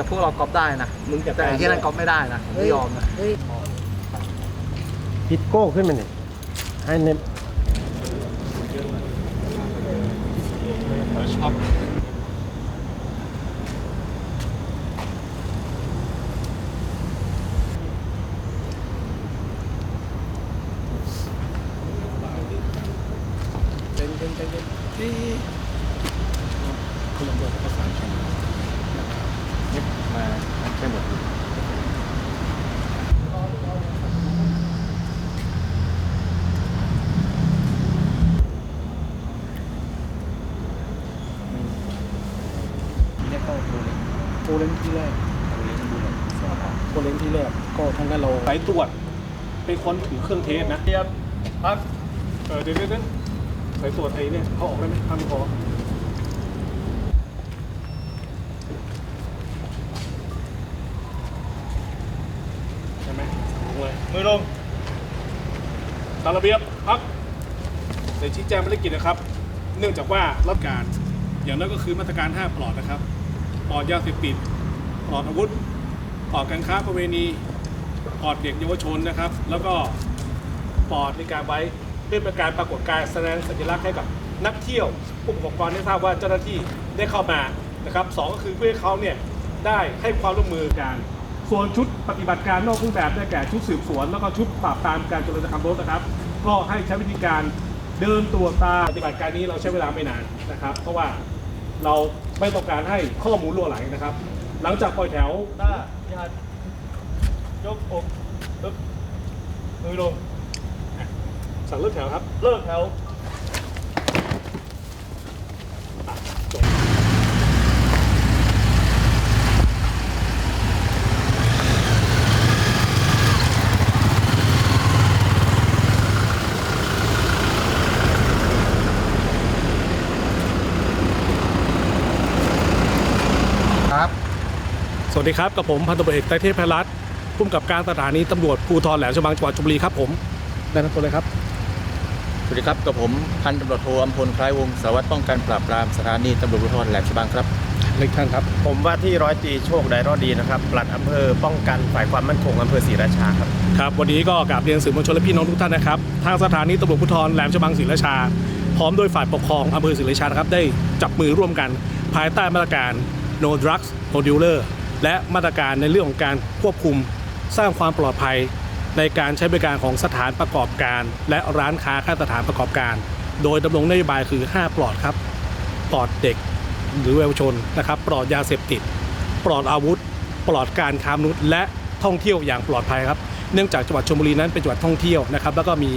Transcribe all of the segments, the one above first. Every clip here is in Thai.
แต่พวกเราก๊อปได้นะมึงจัดแต่การไอ้ที่นั่นก๊อปไม่ได้นะผมไม่ยอมนะเฮ้ยพิดโก้ขึ้นมาเนี่ยให้เน็ตชอบเป็นเป็นเป็นเป็นที่คุณตำรวจประสานกั นมาใช่หมดเรียกเข้าโปรเลนโปรเลนที่แรกโปรเลนที่แรกโปรเลนที่แรกก็ทางนั้นเราสายตรวจเป็นคนถือเครื่องเทสนะเทียบพักเออเดี๋ยวเดี๋ยวสายตรวจไอ้เนี่ยเขาออกได้ไหมทำพอใช่ไหมลงเลยมือลง ตามระเบียบพักในชี้แจงภารกิจนะครับ เนื่องจากว่ารับการอย่างนั้นก็คือมาตรการ 5 ปลอดนะครับ ปลอดยาเสพติด ปลอดอาวุธ ปลอดการค้าประเวณี ปลอดเด็กเยาวชนนะครับ แล้วก็ปลอดในการไว้เพื่อเป็นการปรากฏการแสดงสัญลักษณ์ให้กับนักเที่ยวผู้ประกอบการได้ทราบว่าเจ้าหน้าที่ได้เข้ามานะครับสองก็คือเพื่อเขาเนี่ยได้ให้ความร่วมมือกัน ส่วนชุดปฏิบัติการนอกเครื่องแบบได้แก่ชุดสืบสวน แล้วก็ชุดปราบปรามการโจรกรรมรถนะครับ ก็ให้ใช้วิธีการเดินตัวตาปฏิบัติการนี้เราใช้เวลาไม่นานนะครับ เพราะว่าเราไม่ต้องการให้ข้อมูลรั่วไหลนะครับ หลังจากปล่อยแถวหน้าญาติยกอกปึ๊บมือลงสั่งเลิกแถวครับ เลิกแถวอะจบ ครับ ส วัสดีครับกับผมพันตำรวจเอกไตรเทพพรัตน์ผู้กำกับการสถานีตำรวจภูธรแหลมฉบังจังหวัดชลบุรีครับผมได้นำตัวเลยครับสวัสดีครับกับผมพันตำรวจโทอัมพลคล้ายวงศ์สารวัตรป้องกันปราบปรามสถานีตำรวจภูธรแหลมฉบังครับเล็กท่านครับ ผมว่าที่ร้อยตรีโชคไดรอดดีนะครับปลัดอำเภอป้องกันฝ่ายความมั่นคงอำเภอศรีราชาครับครับวันนี้ก็กราบเรียนสื่อมวลชนและพี่น้องทุกท่านนะครับทางสถานีตำรวจภูธรแหลมฉบังศรีราชา พร้อมโดยฝ่ายปกครองอำเภอศรีราชานะครับได้จับมือร่วมกัน ภายใต้มาตรการ no drugs no dealer และมาตรการในเรื่องของการควบคุมสร้างความปลอดภัย ในการใช้บริการของสถานประกอบการ และร้านค้าข้างสถานประกอบการ โดยดำรงนโยบายคือ 5 ปลอดครับ ปลอดเด็กหรือเยาวชนนะครับ ปลอดยาเสพติด ปลอดอาวุธ ปลอดการค้ามนุษย์และท่องเที่ยวอย่างปลอดภัยครับ เนื่องจากจังหวัดชลบุรีนั้นเป็นจังหวัดท่องเที่ยวนะครับ แล้วก็มี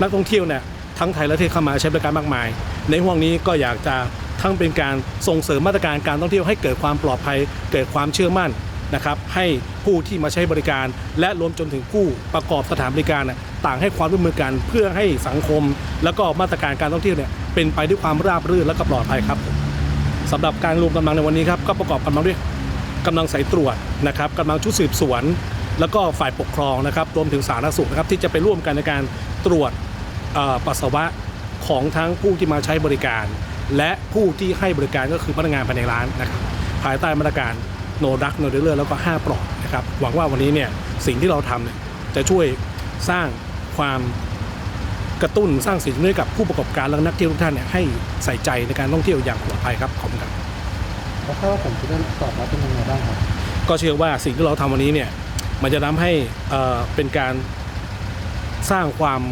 นักท่องเที่ยวเนี่ยทั้งไทยและเทศเข้ามาใช้บริการมากมาย ในห่วงนี้ก็อยากจะ ทั้งเป็นการส่งเสริมมาตรการการท่องเที่ยวให้เกิดความปลอดภัย เกิดความเชื่อมั่นนะครับให้ผู้ที่มาใช้บริการ และรวมจนถึงผู้ประกอบสถานบริการต่างให้ความร่วมมือกันเพื่อให้สังคม แล้วก็มาตรการการท่องเที่ยวเนี่ยเป็นไปด้วยความราบรื่นและก็ปลอดภัยครับสำหรับการรวมกำลังในวันนี้ครับก็ประกอบกำลังด้วยกำลังสายตรวจนะครับกำลังชุดสืบสวน แล้วก็ฝ่ายปกครองนะครับรวมถึงสาธารณสุขนะครับที่จะไปร่วมกันในการตรวจปัสสาวะของทั้งผู้ที่มาใช้บริการ และผู้ที่ให้บริการก็คือพนักงานภายในร้านนะครับภายใต้มาตรการ no drug no dealer แล้วก็ 5 ปลอดนะครับหวังว่าวันนี้เนี่ยสิ่งที่เราทำเนี่ยจะช่วยสร้างความกระตุ้นสร้างสิ่งนี้กับผู้ประกอบการและนักเที่ยวทุกท่านเนี่ยให้ใส่ใจในการท่องเที่ยวอย่างปลอดภัยครับขอบคุณครับแล้วถ้าผมจะได้ตอบรับเป็นยังไงบ้างครับก็เชื่อว่าสิ่งที่เราทำวันนี้เนี่ยมันจะทำให้เป็นการสร้างความ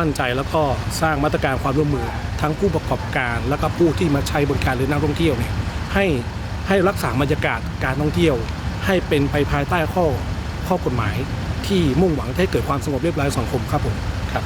มั่นใจแล้วก็สร้างมาตรการความร่วมมือ ทั้งผู้ประกอบการแล้วก็ผู้ที่มาใช้บริการหรือนักท่องเที่ยวเนี่ยให้ให้รักษาบรรยากาศการท่องเที่ยว ให้เป็นไปภายใต้ข้อข้อกฎหมายที่มุ่งหวังให้เกิดความสงบเรียบร้อยสังคมครับผมครับ